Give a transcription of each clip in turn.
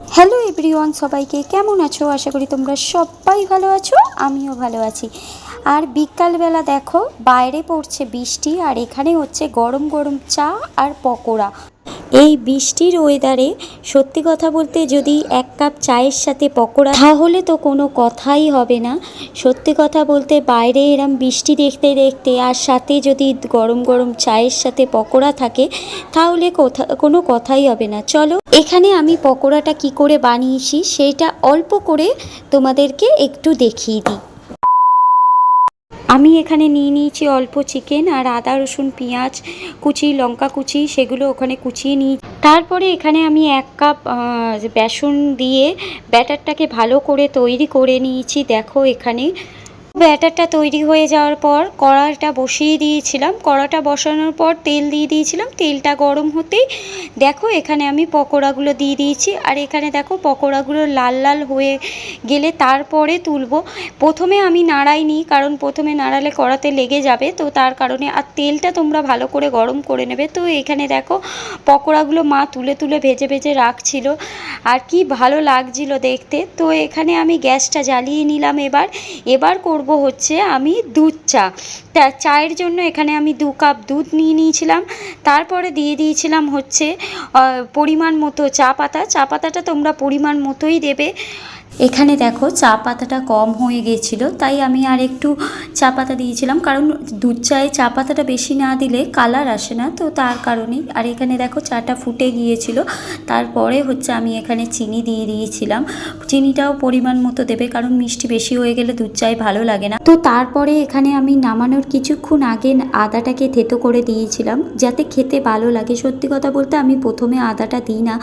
Hello everyone সবাইকে কেমন আছো? আশা করি তোমরা সবাই ভালো আছো, আমিও ভালো আছি। আর বিকালবেলা দেখো, বাইরে পড়ছে বৃষ্টি, আর এখানে হচ্ছে গরম গরম চা আর পকোড়া। এই বৃষ্টির ওয়েদারে সত্যি কথা বলতে যদি এক কাপ চায়ের সাথে পকোড়া, তাহলে তো কোনো কথাই হবে না। সত্যি কথা বলতে বাইরে এরম বৃষ্টি দেখতে দেখতে আর সাথে যদি গরম গরম চায়ের সাথে পকোড়া থাকে, তাহলে কোথা, কোনো কথাই হবে না। চলো, এখানে আমি পকোড়াটা কি করে বানিয়েছি, সেটা অল্প করে তোমাদেরকে একটু দেখিয়ে দিই। আমি এখানে নিয়ে নিয়েছি অল্প চিকেন আর আদা, রসুন, পেঁয়াজ, কুচি, লঙ্কা কুচি, সেগুলো ওখানে কুচিয়ে নিই তারপরে এখানে আমি এক কাপ বেসন দিয়ে ব্যাটারটাকে ভালো করে তৈরি করে নিয়েছি। দেখো এখানে ব্যাটারটা তৈরি হয়ে যাওয়ার পর কড়াটা বসিয়ে দিয়েছিলাম। কড়াটা বসানোর পর তেল দিয়ে দিয়েছিলাম। তেলটা গরম হতেই দেখো এখানে আমি পকোড়াগুলো দিয়ে দিয়েছি। আর এখানে দেখো পকোড়াগুলো লাল লাল হয়ে গেলে তারপরে তুলবো। প্রথমে আমি নাড়াইনি কারণ প্রথমে নাড়ালে কড়াতে লেগে যাবে। তো তার কারণে আর তেলটা তোমরা ভালো করে গরম করে নেবে। তো এখানে দেখো পকোড়াগুলো মা তুলে তুলে ভেজে ভেজে রাখছিল। আর কি ভালো লাগছিল দেখতে। তো এখানে আমি গ্যাসটা জ্বালিয়ে নিলাম এবার। এবার করব হচ্ছে, আমি দুধ চা। তা চায়ের জন্য এখানে আমি দু কাপ দুধ নিয়ে নিয়েছিলাম। তারপরে দিয়ে দিয়েছিলাম হচ্ছে পরিমাণ মতো চা পাতা। চা পাতাটা তোমরা পরিমাণ মতোই দেবে। এখানে দেখো চা পাতাটা কম হয়ে গেছিল, তাই আমি আর একটু চা পাতা দিয়েছিলাম। কারণ দুধ চায়ে চা পাতাটা বেশি না দিলে কালার আসে না, তো তার কারণেই। আর এখানে দেখো চাটা ফুটে গিয়েছিল, তারপরে হচ্ছে আমি এখানে চিনি দিয়ে দিয়েছিলাম। চিনিটাও পরিমাণ মতো দেবে, কারণ মিষ্টি বেশি হয়ে গেলে দুধ চায়ে ভালো লাগে না। তো তারপরে এখানে আমি নামানোর কিছুক্ষণ আগে আদাটাকে থেতো করে দিয়েছিলাম, যাতে খেতে ভালো লাগে। সত্যি কথা বলতে আমি প্রথমে আদাটা দিই না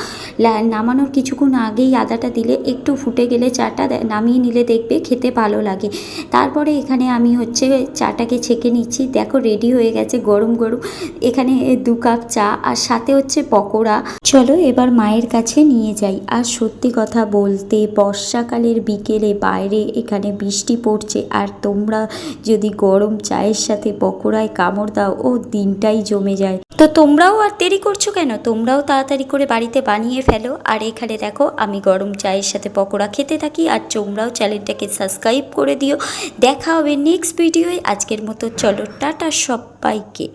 নামানোর কিছুক্ষণ আগেই আদাটা দিলে একটু ফুটে গেলে চাটা দে- নামিয়ে নিলে দেখবে খেতে ভালো লাগে। তারপরে এখানে আমি হচ্ছে চাটাকে ছেঁকে নিচ্ছি। দেখো রেডি হয়ে গেছে গরম গরম। এখানে দু কাপ চা আর সাথে হচ্ছে পকোড়া। চলো এবার মায়ের কাছে নিয়ে যাই। আর সত্যি কথা বলতে বর্ষাকালের বিকেলে বাইরে এখানে বৃষ্টি পড়ছে। আর তোমরা যদি গরম চায়ের সাথে পকোড়ায় কামড় দাও, ও দিনটাই জমে যায়। তো তোমরাও আর দেরি করছ কেন? তোমরাও তাড়াতাড়ি করে বাড়িতে বানিয়ে ফেলো। আর এখানে দেখো আমি গরম চায়ের সাথে পকোড়া খেতে থাকি আর তোমরাও চ্যানেলটাকে সাবস্ক্রাইব করে দিও। দেখা হবে নেক্সট ভিডিওয় আজকের মতো চলো, টাটা সবাইকে।